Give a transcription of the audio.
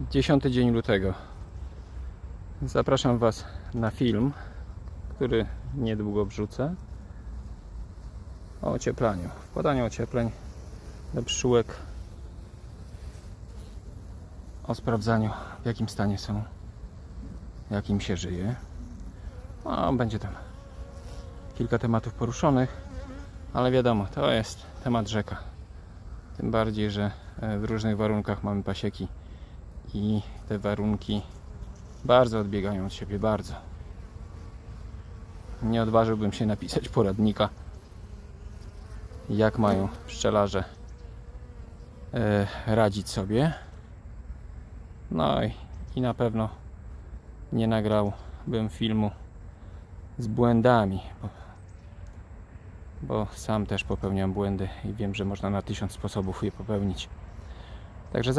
10 dzień lutego. Zapraszam Was na film, który niedługo wrzucę o ocieplaniu. Wkładaniu ociepleń do pszczółek, o sprawdzaniu w jakim stanie są, jak im się żyje. No, będzie tam kilka tematów poruszonych, ale wiadomo, to jest temat rzeka. Tym bardziej, że e, w różnych warunkach mamy pasieki i te warunki bardzo odbiegają od siebie, bardzo. Nie odważyłbym się napisać poradnika, jak mają pszczelarze e, radzić sobie. No i, i na pewno nie nagrałbym filmu z błędami, bo, bo sam też popełniam błędy i wiem, że można na tysiąc sposobów je popełnić. Także